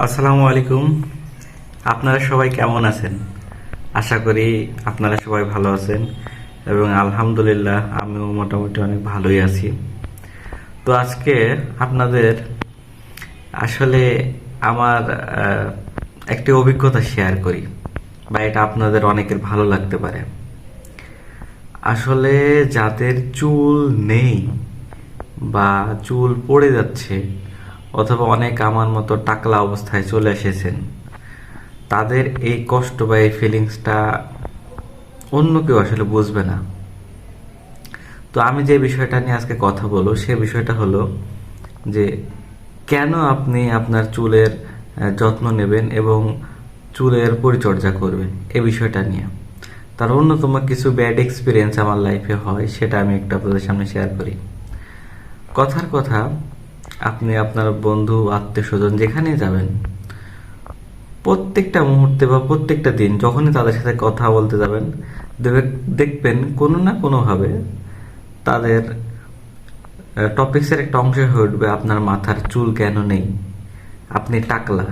আসসালামু আলাইকুম। আপনারা সবাই কেমন আছেন? আশা করি আপনারা সবাই ভালো আছেন এবং আলহামদুলিল্লাহ আমিও মোটামুটি অনেক ভালোই আছি। তো আজকে আপনাদের আসলে আমার একটি অভিজ্ঞতা শেয়ার করি বা এটা আপনাদের অনেকের ভালো লাগতে পারে। আসলে যাদের চুল নেই বা চুল পড়ে যাচ্ছে অথবা অনেক আমার মতো টাকলা অবস্থায় চলে এসেছেন। তাদের এই কষ্ট বা এই ফিলিংসটা অন্য কেউ আসলে বুঝবে না। তো আমি যে বিষয়টা নিয়ে আজকে কথা বলব, সে বিষয়টা হলো যে কেন আপনি আপনার চুলের যত্ন নেবেন এবং চুলের পরিচর্যা করবেন এ বিষয়টা নিয়ে। তার অন্যতম কিছু ব্যাড এক্সপিরিয়েন্স আমার লাইফে হয়, সেটা আমি একটু আপনাদের সামনে শেয়ার করি। কথার কথা আপনি আপনার বন্ধু আত্মীয় স্বজন যেখানেই যাবেন, প্রত্যেকটা মুহূর্তে বা প্রত্যেকটা দিন যখনই তাদের সাথে কথা বলতে যাবেন দেখবেন কোনো না কোনোভাবে তাদের টপিক্সের একটা অংশ হয়ে উঠবে আপনার মাথার চুল কেন নেই, আপনি টাকলা।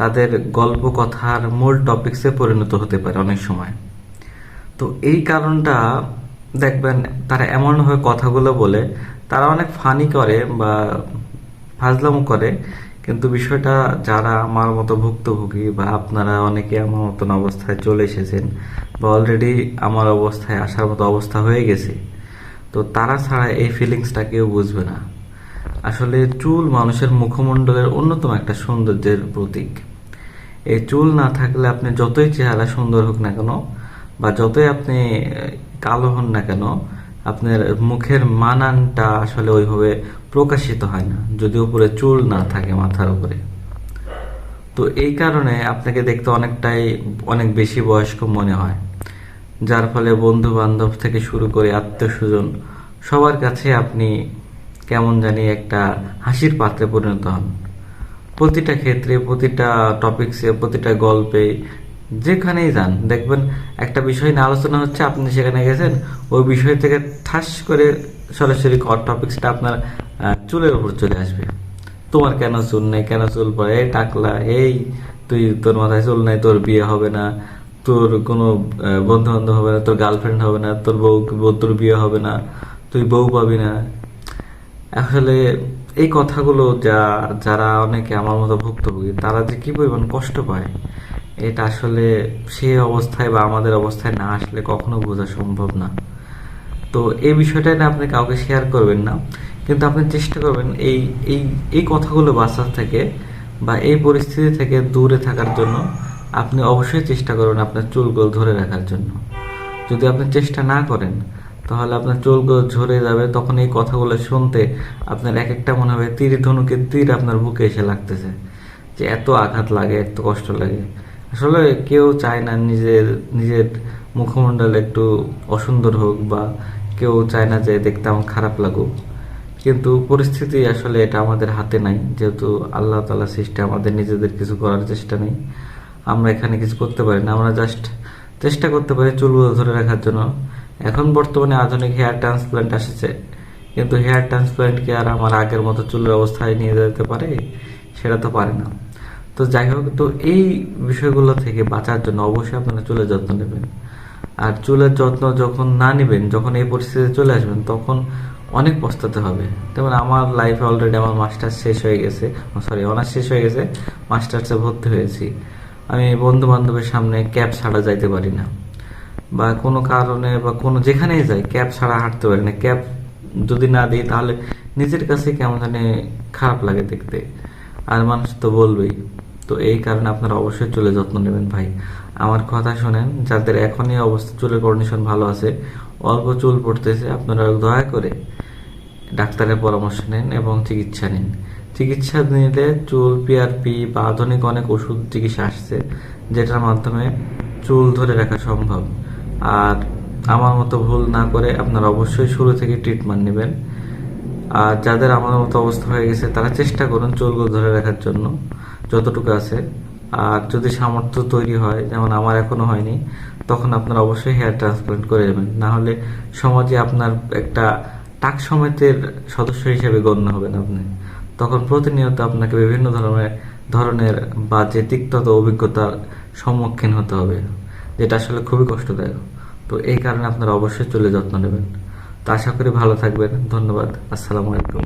তাদের গল্প, কথার মূল টপিক্সে পরিণত হতে পারে অনেক সময়। তো এই কারণটা দেখবেন তারা এমনভাবে কথাগুলো বলে, তারা অনেক ফানি করে বা ফাজলামো করে, কিন্তু বিষয়টা যারা আমার মতো ভুক্তভোগী বা আপনারা অনেকে আমার মতন অবস্থায় চলে এসেছেন বা অলরেডি আমার অবস্থায় আসার মতো অবস্থা হয়ে গেছে, তো তারা ছাড়া এই ফিলিংসটা কেউ বুঝবে না। আসলে চুল মানুষের মুখমণ্ডলের অন্যতম একটা সৌন্দর্যের প্রতীক। এই চুল না থাকলে আপনি যতই চেহারা সুন্দর হোক না কেন বা যতই আপনি কালো হন না কেন আপনার মুখের মানানটা আসলে ওইভাবে প্রকাশিত হয় না, যদি উপরে চুল না থাকে মাথার উপরে। তো এই কারণে আপনাকে দেখতে অনেকটাই, অনেক বেশি বয়স্ক মনে হয়। যার ফলে বন্ধু বান্ধব থেকে শুরু করে আত্মীয় স্বজন সবার কাছে আপনি কেমন জানি একটা হাসির পাত্রে পরিণত হন। প্রতিটা ক্ষেত্রে, প্রতিটা টপিকসে প্রতিটা গল্পে যেখানেই যান, দেখবেন একটা বিষয় নিয়ে আলোচনা হচ্ছে, আপনি সেখানে গেছেন, ওই বিষয় থেকে ঠাস করে সরাসরি টপিক্সটা আপনার চুলের উপর চলে আসবে। তোমার কেন চুল নেই? কেন চুল পড়ে? এই টাকলা, এই, তুই, তোর মাথায় চুল নাই, তোর বিয়ে হবে না। তোর কোনো বন্ধু বান্ধব হবে না, তোর গার্লফ্রেন্ড হবে না, তোর বউ, বউ- তোর বিয়ে হবে না, তুই বউ পাবি না। আসলে এই কথাগুলো যা, যারা অনেকে আমার মতো ভুক্তভোগী, তারা যে কি পরিমাণ কষ্ট পায় এটা আসলে সে অবস্থায় বা আমাদের অবস্থায় না আসলে কখনো বোঝা সম্ভব না। তো এই বিষয়টা নিয়ে আপনি কাউকে শেয়ার করবেন না। কিন্তু আপনি চেষ্টা করবেন এই এই এই কথাগুলো বাঁচার থেকে বা এই পরিস্থিতি থেকে দূরে থাকার জন্য আপনি অবশ্যই চেষ্টা করবেন আপনার চুলগুলো ধরে রাখার জন্য। যদি আপনি চেষ্টা না করেন, তাহলে আপনার চুলগুলো ঝরে যাবে, তখন এই কথাগুলো শুনতে আপনার এক একটা মনে হবে তীর ধনুকের তীর আপনার বুকে এসে লাগতেছে। যে এত আঘাত লাগে, এত কষ্ট লাগে। আসলে কেউ চায় না নিজের নিজের মুখমণ্ডল একটু অসুন্দর হোক বা কেউ চায় না যে দেখতে আমার খারাপ লাগুক। কিন্তু পরিস্থিতি আসলে এটা আমাদের হাতে নাই। যেহেতু আল্লাহ তালা সৃষ্টি, আমাদের নিজেদের কিছু করার চেষ্টা নেই। আমরা এখানে কিছু করতে পারি না। আমরা জাস্ট চেষ্টা করতে পারি চুলগুলো ধরে রাখার জন্য। এখন বর্তমানে আধুনিক হেয়ার ট্রান্সপ্লান্ট এসেছে কিন্তু হেয়ার ট্রান্সপ্লান্ট কি আর আমার আগের মতো চুলের অবস্থায় নিয়ে যেতে পারে? সেটা তো পারে না। তো যাই হোক, তো এই বিষয়গুলো থেকে বাঁচার জন্য অবশ্যই আপনারা চুলের যত্ন নেবেন। আর চুলের যত্ন যখন না নেবেন, যখন এই পরিস্থিতিতে চলে আসবেন, তখন অনেক পস্তাতে হবে। যেমন আমার লাইফে অলরেডি আমার মাস্টার্স শেষ হয়ে গেছে। সরি অনার্স শেষ হয়ে গেছে মাস্টার্সে ভর্তি হয়েছি। আমি বন্ধু বান্ধবের সামনে ক্যাব ছাড়া যাইতে পারি না। বা কোনো কারণে বা কোনো যেখানেই যাই ক্যাব ছাড়া হাঁটতে পারি না। ক্যাব যদি না দিই, তাহলে নিজের কাছে কেমন জানি খারাপ লাগে দেখতে। আর মানুষ তো বলবেই। তো এই কারণে আপনারা অবশ্যই চুলের যত্ন নেবেন ভাই। আমার কথা শোনেন, যাদের এখনই অবস্থা চুলের কন্ডিশন ভালো আছে, অল্প চুল পড়তেছে, আপনারা দয়া করে ডাক্তারের পরামর্শ নেন এবং চিকিৎসা নিন। চিকিৎসা নিলে চুল পিআরপি বা আধুনিক অনেক ওষুধ চিকিৎসা আসছে, যেটার মাধ্যমে চুল ধরে রাখা সম্ভব। আর আমার মতো ভুল না করে আপনারা অবশ্যই শুরু থেকে ট্রিটমেন্ট নেবেন। আর যাদের আমার মতো অবস্থা হয়ে গেছে, তারা চেষ্টা করুন চুলগুলো ধরে রাখার জন্য, যতটুকু আছে। আর যদি সামর্থ্য তৈরি হয়, যেমন আমার এখনও হয়নি, তখন আপনারা অবশ্যই হেয়ার ট্রান্সপ্লান্ট করে দেবেন না হলে সমাজে আপনার একটা টাক সমেতের সদস্য হিসেবে গণ্য হবেন আপনি। তখন প্রতিনিয়ত আপনাকে বিভিন্ন ধরনের ধরনের বা যে তিক্ততা, অভিজ্ঞতার সম্মুখীন হতে হবে, যেটা আসলে খুবই কষ্টদায়ক। তো এই কারণে আপনারা অবশ্যই চুলের যত্ন নেবেন। তো আশা করি ভালো থাকবেন। ধন্যবাদ। আসসালামু আলাইকুম।